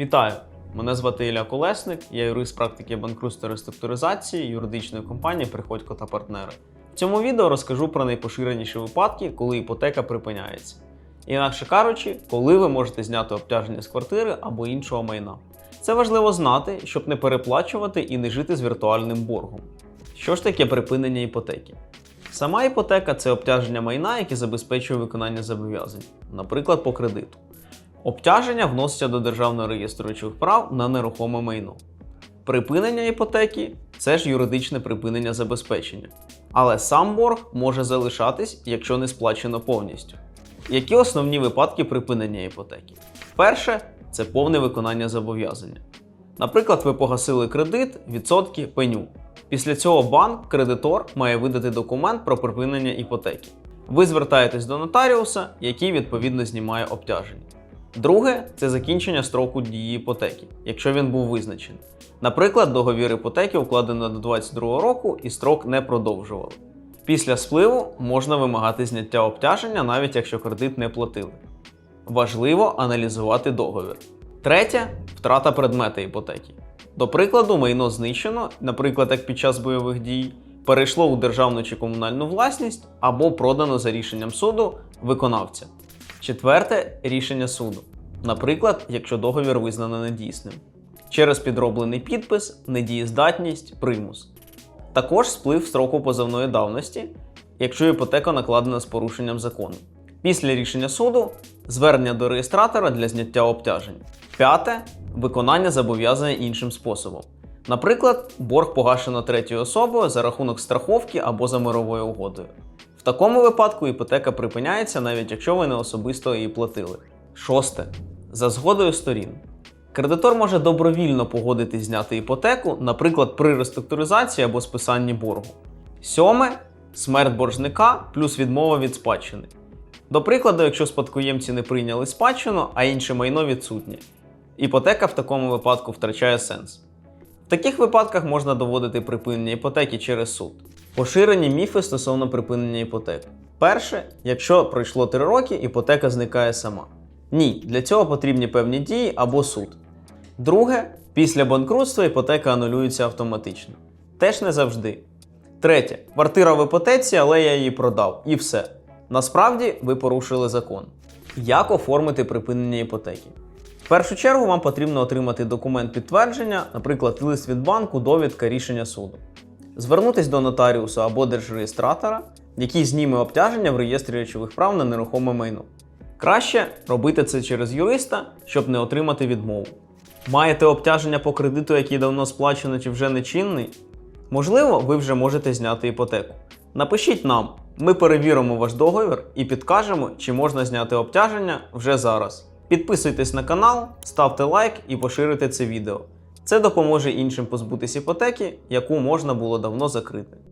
Вітаю! Мене звати Ілля Колесник, я юрист практики банкрутства реструктуризації юридичної компанії Приходько та партнери. В цьому відео розкажу про найпоширеніші випадки, коли іпотека припиняється. Інакше кажучи, коли ви можете зняти обтяження з квартири або іншого майна. Це важливо знати, щоб не переплачувати і не жити з віртуальним боргом. Що ж таке припинення іпотеки? Сама іпотека це обтяження майна, яке забезпечує виконання зобов'язань, наприклад, по кредиту. Обтяження вносяться до Державного реєстру речових прав на нерухоме майно. Припинення іпотеки це ж юридичне припинення забезпечення. Але сам борг може залишатись, якщо не сплачено повністю. Які основні випадки припинення іпотеки? Перше це повне виконання зобов'язання. Наприклад, ви погасили кредит, відсотки, пеню. Після цього банк, кредитор має видати документ про припинення іпотеки. Ви звертаєтесь до нотаріуса, який відповідно знімає обтяження. Друге це закінчення строку дії іпотеки, якщо він був визначений. Наприклад, договір іпотеки укладено до 2022 року і строк не продовжували. Після спливу можна вимагати зняття обтяження, навіть якщо кредит не платили. Важливо аналізувати договір. Третє втрата предмета іпотеки. До прикладу, майно знищено, наприклад, як під час бойових дій, перейшло у державну чи комунальну власність або продано за рішенням суду виконавця. Четверте рішення суду. Наприклад, якщо договір визнано недійсним. Через підроблений підпис, недієздатність, примус. Також сплив строку позовної давності, якщо іпотека накладена з порушенням закону. Після рішення суду звернення до реєстратора для зняття обтяжень. П'яте виконання зобов'язання іншим способом. Наприклад, борг погашено третьою особою за рахунок страховки або за мировою угодою. В такому випадку іпотека припиняється, навіть якщо ви не особисто її платили. Шосте. За згодою сторін. Кредитор може добровільно погодитись зняти іпотеку, наприклад, при реструктуризації або списанні боргу. Сьоме смерть боржника плюс відмова від спадщини. До прикладу, якщо спадкоємці не прийняли спадщину, а інше майно відсутнє. Іпотека в такому випадку втрачає сенс. В таких випадках можна доводити припинення іпотеки через суд. Поширені міфи стосовно припинення іпотеки. Перше, якщо пройшло 3 роки, іпотека зникає сама. Ні, для цього потрібні певні дії або суд. Друге, після банкрутства іпотека анулюється автоматично. Теж не завжди. Третє, квартира в іпотеці, але я її продав. І все. Насправді ви порушили закон. Як оформити припинення іпотеки? В першу чергу вам потрібно отримати документ підтвердження, наприклад, лист від банку, довідка рішення суду. Звернутись до нотаріуса або держреєстратора, який зніме обтяження в реєстрі речових прав на нерухоме майно. Краще робити це через юриста, щоб не отримати відмову. Маєте обтяження по кредиту, який давно сплачено чи вже не чинний? Можливо, ви вже можете зняти іпотеку. Напишіть нам, ми перевіримо ваш договір і підкажемо, чи можна зняти обтяження вже зараз. Підписуйтесь на канал, ставте лайк і поширюйте це відео. Це допоможе іншим позбутися іпотеки, яку можна було давно закрити.